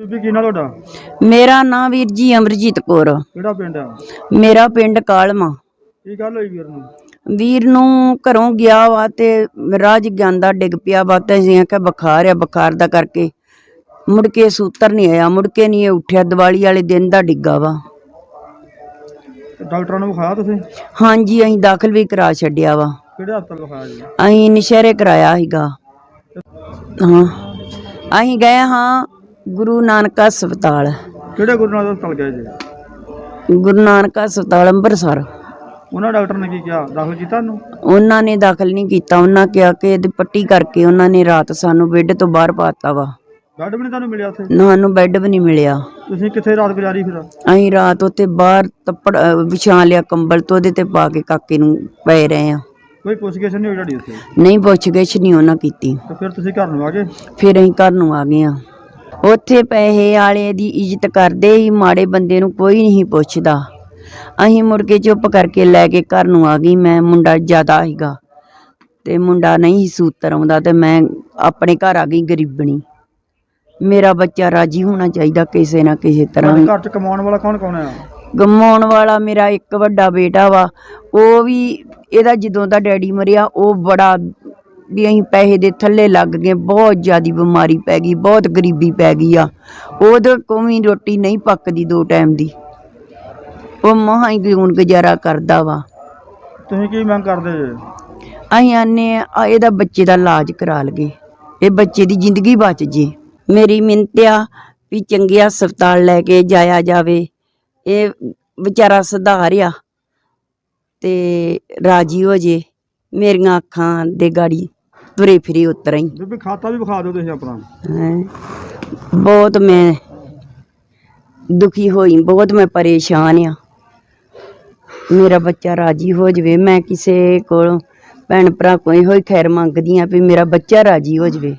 ਬੀਬੀ ਨਾਮ ਵੀਰ ਜੀ ਅਮਰਜੀਤ ਕੌਰ। ਆ। ਕਿਹੜਾ ਪਿੰਡ ਆ? ਮੇਰਾ ਪਿੰਡ ਕਾਲਮਾ। ਕੀ ਗੱਲ ਹੋਈ ਵੀਰ ਨੂੰ? ਵੀਰ ਨੂੰ ਘਰੋਂ ਗਿਆ ਵਾ ਤੇ ਰਾਜ ਜਾਂਦਾ ਡਿੱਗ ਪਿਆ ਵਾ ਤੇ ਅਸੀਂ ਆਖਿਆ ਬੁਖਾਰ ਆ ਬੁਖਾਰ ਦਾ ਕਰਕੇ ਮੁੜ ਕੇ ਸੂਤਰ ਨਹੀਂ ਆਇਆ ਮੁੜ ਕੇ ਨਹੀਂ ਇਹ ਉੱਠਿਆ ਦੀਵਾਲੀ ਵਾਲੇ ਦਿਨ ਦਾ ਡਿੱਗਾ ਵਾ। ਡਾਕਟਰਾਂ ਨੂੰ ਵਿਖਾਇਆ ਤੁਸੀਂ? ਹਾਂਜੀ ਅਸੀਂ ਦਾਖਲ ਵੀ ਕਰਾ ਛੱਡਿਆ ਵਾ। ਕਿਹੜੇ ਹਸਪਤਾਲ ਵਿਖਾਇਆ ਜੀ ਅਸੀਂ ਨਸ਼ਹਿਰੇ ਕਰਾਇਆ ਸੀਗਾ। ਹਾਂ। ਅਸੀਂ ਗਏ ਹਾਂ ਗੁਰੂ ਨਾਨਕ ਹਸਪਤਾਲ। ਕਿਹੜੇ ਗੁਰੂ ਨਾਨਕ ਹਸਪਤਾਲ ਗਏ ਜੀ ਗੁਰੂ ਨਾਨਕ ਹਸਪਤਾਲ ਅੰਮ੍ਰਿਤਸਰ। ਉਹਨਾਂ ਡਾਕਟਰ ਨੇ ਕੀ ਕਿਹਾ? ਦਾਖਲ ਕੀਤਾ ਉਹਨੂੰ? ਉਹਨਾਂ ਨੇ ਦਾਖਲ ਨਹੀਂ ਕੀਤਾ। ਉਹਨਾਂ ਕਿਹਾ ਕਿ ਇਹਦੀ ਪੱਟੀ ਕਰਕੇ ਉਹਨਾਂ ਨੇ ਰਾਤ ਸਾਨੂੰ ਬੈੱਡ ਤੋਂ ਬਾਹਰ ਪਾਤਾ ਵਾ। ਬੈੱਡ ਵੀ ਨਹੀਂ ਤੁਹਾਨੂੰ ਮਿਲਿਆ ਉੱਥੇ? ਸਾਨੂੰ ਬੈੱਡ ਵੀ ਨਹੀਂ ਮਿਲਿਆ। ਤੁਸੀਂ ਕਿੱਥੇ ਰਾਤ ਗੁਜ਼ਾਰੀ ਫਿਰ? ਅਸੀਂ ਰਾਤ ਉੱਤੇ ਬਾਹਰ ਤੱਪੜ ਅਹ ਵਿਛਾ ਲਿਆ ਕੰਬਲ ਤੋਂ ਉਹਦੇ ਤੇ ਪਾ ਕੇ ਕਾਕੇ ਨੂੰ ਪਏ ਰਹੇ ਆ ਕੋਈ ਪੁੱਛਗਿੱਛ ਨਹੀਂ ਹੋਈ ਤੁਹਾਡੀ ਉੱਥੇ? ਨਹੀਂ ਪੁੱਛ ਗਿੱਛ ਨਹੀਂ ਉਹਨਾਂ ਕੀਤੀ। ਤੇ ਫਿਰ ਤੁਸੀਂ ਘਰ ਨੂੰ ਆ ਗਏ? ਫਿਰ ਅਸੀਂ ਘਰ ਨੂੰ ਆ ਗਏ ਆ ਉੱਥੇ ਪੈਸੇ ਵਾਲੇ ਦੀ ਇੱਜ਼ਤ ਕਰਦੇ ਹੀ ਮਾੜੇ ਬੰਦੇ ਨੂੰ ਕੋਈ ਨਹੀਂ ਪੁੱਛਦਾ। ਅਸੀਂ ਮੁੜ ਕੇ ਚੁੱਪ ਕਰਕੇ ਲੈ ਕੇ ਘਰ ਨੂੰ ਆ ਗਈ। ਮੈਂ ਮੁੰਡਾ ਜ਼ਿਆਦਾ ਸੀਗਾ ਤੇ ਮੁੰਡਾ ਨਹੀਂ ਸੂਤਰ ਆਉਂਦਾ ਤੇ ਮੈਂ ਆਪਣੇ ਘਰ ਆ ਗਈ ਗਰੀਬਣੀ। ਮੇਰਾ ਬੱਚਾ ਰਾਜੀ ਹੋਣਾ ਚਾਹੀਦਾ ਕਿਸੇ ਨਾ ਕਿਸੇ ਤਰ੍ਹਾਂ ਤੁਹਾਡੇ ਘਰ ਚ ਕਮਾਉਣ ਵਾਲਾ ਕੌਣ ਕੌਣ ਆ? ਗਮਾਉਣ ਵਾਲਾ ਮੇਰਾ ਇੱਕ ਵੱਡਾ ਬੇਟਾ ਵਾ। ਉਹ ਵੀ ਇਹਦਾ ਜਦੋਂ ਦਾ ਡੈਡੀ ਮਰਿਆ ਉਹ ਬੜਾ ਵੀ ਅਸੀਂ ਪੈਸੇ ਦੇ ਥੱਲੇ ਲੱਗ ਗਏ ਬਹੁਤ ਜ਼ਿਆਦੀ ਬਿਮਾਰੀ ਪੈ ਗਈ ਬਹੁਤ ਗਰੀਬੀ ਪੈ ਗਈ ਆ। ਉਹਦੇ ਕੋਲ ਵੀ ਰੋਟੀ ਨਹੀਂ ਪੱਕਦੀ ਦੋ ਟਾਈਮ ਦੀ। ਉਹ ਮਹਾਂ ਹੀ ਗੁਣ ਗੁਜ਼ਾਰਾ ਕਰਦਾ ਵਾ। ਤੁਸੀਂ ਕੀ ਮੰਗ ਕਰਦੇ ਜੇ? ਅਸੀਂ ਆਨੇ ਆ ਇਹਦਾ ਬੱਚੇ ਦਾ ਇਲਾਜ ਕਰਾ ਲਗੇ ਇਹ ਬੱਚੇ ਦੀ ਜ਼ਿੰਦਗੀ ਬਚ ਜੇ। ਮੇਰੀ ਮਿੰਤ ਆ ਵੀ ਚੰਗੇ ਹਸਪਤਾਲ ਲੈ ਕੇ ਜਾਇਆ ਜਾਵੇ। ਇਹ ਵਿਚਾਰਾ ਸੁਧਾਰ ਆ। ਤੇ ਰਾਜੀ ਹੋ ਜੇ। ਮੇਰੀਆਂ ਅੱਖਾਂ ਦੇ ਗਾੜੀ ਤੁਰੇ ਫਿਰੇ ਉਤਰਾਂ ਬੀਬੀ ਖਾਤਾ ਵੀ ਵਿਖਾ ਦਿਓ ਤੁਸੀਂ ਆਪਣਾ। ਹੈਂ। ਬਹੁਤ ਮੈਂ ਦੁਖੀ ਹੋਈ ਬਹੁਤ ਮੈਂ ਪਰੇਸ਼ਾਨ ਆ। ਮੇਰਾ ਬੱਚਾ ਰਾਜੀ ਹੋ ਜਵੇ ਮੈਂ ਕਿਸੇ ਕੋਲ ਭੈਣ ਭਰਾ ਕੋਈ ਹੋਈ ਖੈਰ ਮੰਗਦੀ ਆ ਵੀ ਮੇਰਾ ਬੱਚਾ ਰਾਜੀ ਹੋ ਜਵੇ।